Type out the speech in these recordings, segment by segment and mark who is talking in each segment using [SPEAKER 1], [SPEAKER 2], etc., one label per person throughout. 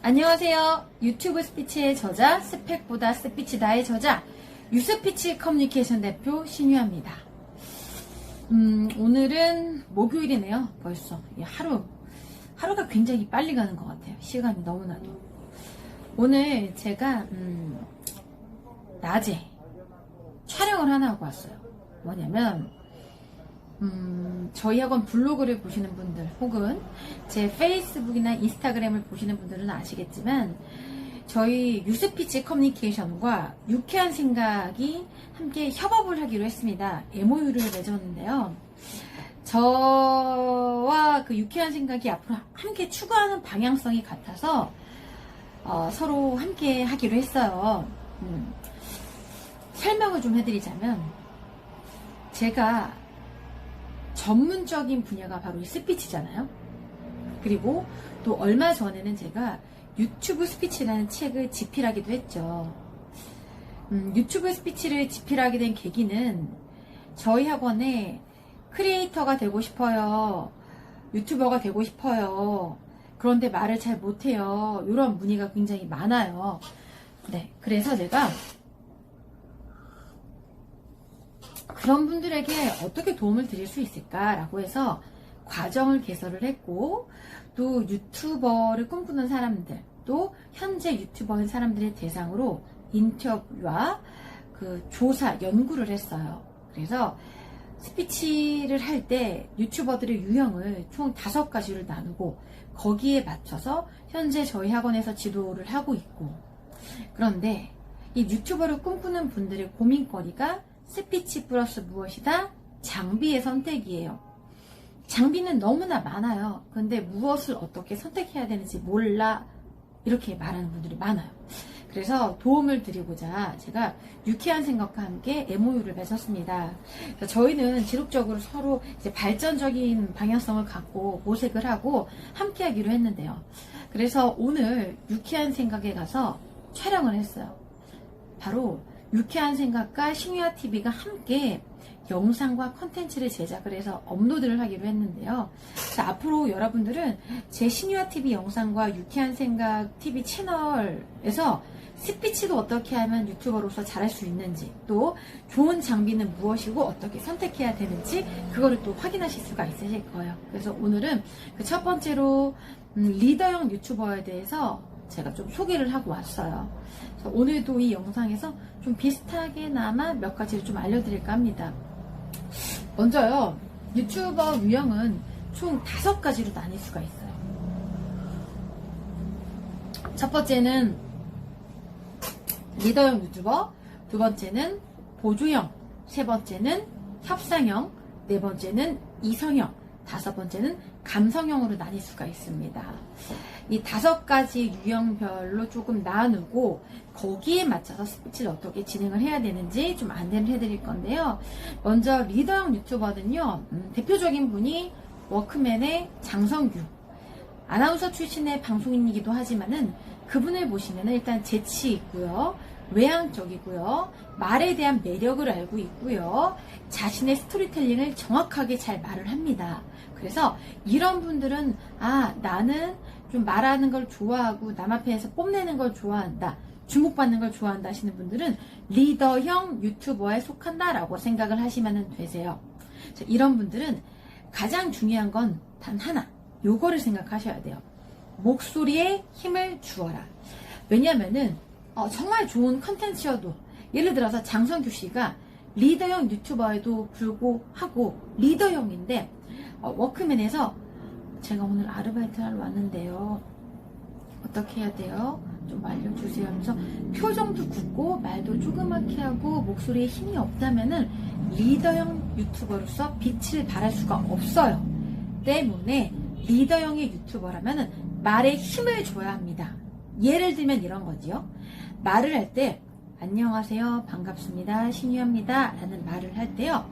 [SPEAKER 1] 안녕하세요. 유튜브 스피치의 저자, 스펙보다 스피치다의 저자, 유스피치 커뮤니케이션 대표 신유아입니다. 음, 오늘은 목요일이네요. 벌써. 이 하루, 하루가 굉장히 빨리 가는 것 같아요. 시간이 너무나도. 오늘 제가, 음, 낮에 촬영을 하나 하고 왔어요. 뭐냐면, 음, 저희 학원 블로그를 보시는 분들 혹은 제 페이스북이나 인스타그램을 보시는 분들은 아시겠지만 저희 유스피치 커뮤니케이션과 유쾌한 생각이 함께 협업을 하기로 했습니다. MOU를 맺었는데요. 저와 그 유쾌한 생각이 앞으로 함께 추구하는 방향성이 같아서 어, 서로 함께 하기로 했어요. 음, 설명을 좀 해드리자면 제가 전문적인 분야가 바로 이 스피치잖아요. 그리고 또 얼마 전에는 제가 유튜브 스피치라는 책을 집필하기도 했죠. 음, 유튜브 스피치를 집필하게 된 계기는 저희 학원에 크리에이터가 되고 싶어요. 유튜버가 되고 싶어요. 그런데 말을 잘 못해요. 이런 문의가 굉장히 많아요. 네. 그래서 제가 그런 분들에게 어떻게 도움을 드릴 수 있을까라고 해서 과정을 개설을 했고 또 유튜버를 꿈꾸는 사람들 또 현재 유튜버인 사람들의 대상으로 인터뷰와 그 조사 연구를 했어요. 그래서 스피치를 할 때 유튜버들의 유형을 총 다섯 가지를 나누고 거기에 맞춰서 현재 저희 학원에서 지도를 하고 있고 그런데 이 유튜버를 꿈꾸는 분들의 고민거리가 스피치 플러스 무엇이다? 장비의 선택이에요. 장비는 너무나 많아요. 근데 무엇을 어떻게 선택해야 되는지 몰라. 이렇게 말하는 분들이 많아요. 그래서 도움을 드리고자 제가 유쾌한 생각과 함께 MOU를 맺었습니다. 저희는 지속적으로 서로 발전적인 방향성을 갖고 모색을 하고 함께 하기로 했는데요. 그래서 오늘 유쾌한 생각에 가서 촬영을 했어요. 바로 유쾌한 생각과 신유아 TV가 함께 영상과 컨텐츠를 제작을 해서 업로드를 하기로 했는데요. 자, 앞으로 여러분들은 제 신유아 TV 영상과 유쾌한 생각 TV 채널에서 스피치도 어떻게 하면 유튜버로서 잘할 수 있는지 또 좋은 장비는 무엇이고 어떻게 선택해야 되는지 그거를 또 확인하실 수가 있으실 거예요. 그래서 오늘은 그 첫 번째로 음, 리더형 유튜버에 대해서 제가 좀 소개를 하고 왔어요. 오늘도 이 영상에서 좀 비슷하게나마 몇 가지를 좀 알려드릴까 합니다. 먼저요, 유튜버 유형은 총 다섯 가지로 나뉠 수가 있어요. 첫 번째는 리더형 유튜버, 두 번째는 보조형, 세 번째는 협상형, 네 번째는 이성형, 다섯 번째는 감성형으로 나뉠 수가 있습니다. 이 다섯 가지 유형별로 조금 나누고 거기에 맞춰서 스피치를 어떻게 진행을 해야 되는지 좀 안내를 해드릴 건데요. 먼저 리더형 유튜버는요, 음, 대표적인 분이 워크맨의 장성규. 아나운서 출신의 방송인이기도 하지만은 그분을 보시면 일단 재치 있고요. 외향적이고요. 말에 대한 매력을 알고 있고요. 자신의 스토리텔링을 정확하게 잘 말을 합니다. 그래서 이런 분들은 아 나는 좀 말하는 걸 좋아하고 남 앞에서 뽐내는 걸 좋아한다. 주목받는 걸 좋아한다 하시는 분들은 리더형 유튜버에 속한다라고 생각을 하시면 되세요. 자, 이런 분들은 가장 중요한 건 단 하나. 요거를 생각하셔야 돼요. 목소리에 힘을 주어라. 왜냐면은 어, 정말 좋은 컨텐츠여도 예를 들어서 장성규 씨가 리더형 유튜버에도 불구하고 리더형인데 어, 워크맨에서 제가 오늘 아르바이트 하러 왔는데요. 어떻게 해야 돼요? 좀 알려주세요 하면서 표정도 굳고 말도 조그맣게 하고 목소리에 힘이 없다면은 리더형 유튜버로서 빛을 발할 수가 없어요. 때문에 리더형의 유튜버라면은 말에 힘을 줘야 합니다. 예를 들면 이런 거지요. 말을 할 때 안녕하세요, 반갑습니다, 신유입니다 라는 말을 할 때요.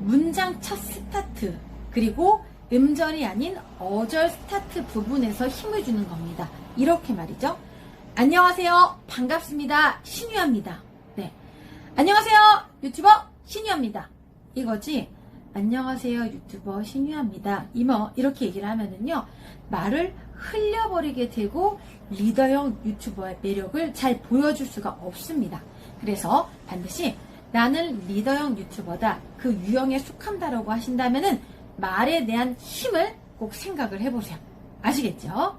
[SPEAKER 1] 문장 첫 스타트 그리고 음절이 아닌 어절 스타트 부분에서 힘을 주는 겁니다. 이렇게 말이죠. 안녕하세요. 반갑습니다. 신유입니다. 네. 안녕하세요. 유튜버 신유입니다. 이거지. 안녕하세요 유튜버 신유아입니다. 이모 이렇게 얘기를 하면은요 말을 흘려버리게 되고 리더형 유튜버의 매력을 잘 보여줄 수가 없습니다. 그래서 반드시 나는 리더형 유튜버다 그 유형에 속한다라고 하신다면은 말에 대한 힘을 꼭 생각을 해보세요. 아시겠죠?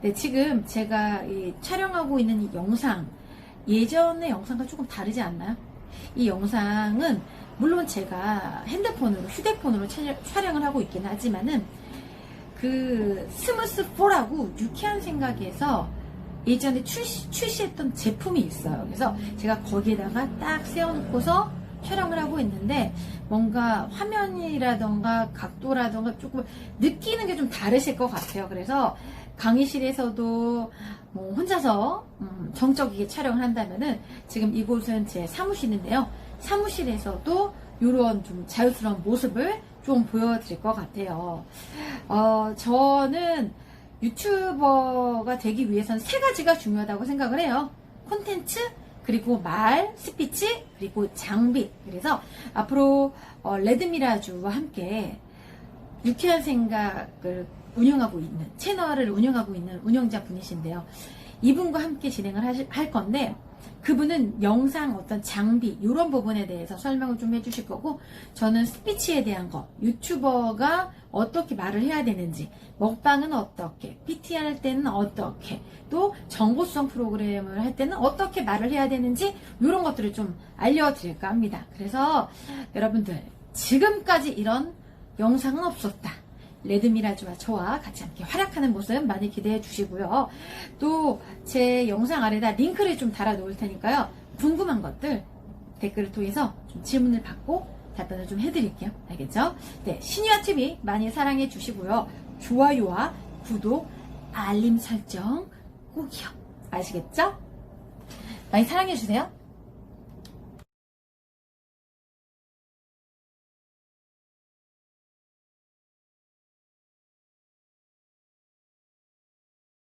[SPEAKER 1] 네, 지금 제가 이 촬영하고 있는 이 영상, 예전의 영상과 조금 다르지 않나요? 이 영상은 물론 제가 핸드폰으로, 휴대폰으로 촬- 촬영을 하고 있긴 하지만은 그 스무스 4라고 유쾌한 생각에서 예전에 출시, 출시했던 제품이 있어요. 그래서 제가 거기에다가 딱 세워놓고서 촬영을 하고 있는데 뭔가 화면이라던가 각도라던가 조금 느끼는 게 좀 다르실 것 같아요. 그래서 강의실에서도 뭐 혼자서 음, 정적이게 촬영을 한다면은 지금 이곳은 제 사무실인데요. 사무실에서도 이런 좀 자유스러운 모습을 좀 보여드릴 것 같아요. 어, 저는 유튜버가 되기 위해서는 세 가지가 중요하다고 생각을 해요. 콘텐츠, 그리고 말, 스피치, 그리고 장비. 그래서 앞으로 어, 레드미라주와 함께 유쾌한 생각을 운영하고 있는 채널을 운영하고 있는 운영자 분이신데요. 이분과 함께 진행을 하실- 할 건데 그분은 영상 어떤 장비 이런 부분에 대해서 설명을 좀 해주실 거고 저는 스피치에 대한 거 유튜버가 어떻게 말을 해야 되는지 먹방은 어떻게 PT 할 때는 어떻게 또 정보성 프로그램을 할 때는 어떻게 말을 해야 되는지 이런 것들을 좀 알려드릴까 합니다. 그래서 여러분들 지금까지 이런 영상은 없었다. 레드미라주와 저와 같이 함께 활약하는 모습 많이 기대해 주시고요. 또 제 영상 아래다 링크를 좀 달아 놓을 테니까요. 궁금한 것들 댓글을 통해서 좀 질문을 받고 답변을 좀 해드릴게요. 알겠죠? 네, 신유아TV 많이 사랑해 주시고요. 좋아요와 구독, 알림 설정 꼭이요. 아시겠죠? 많이 사랑해 주세요.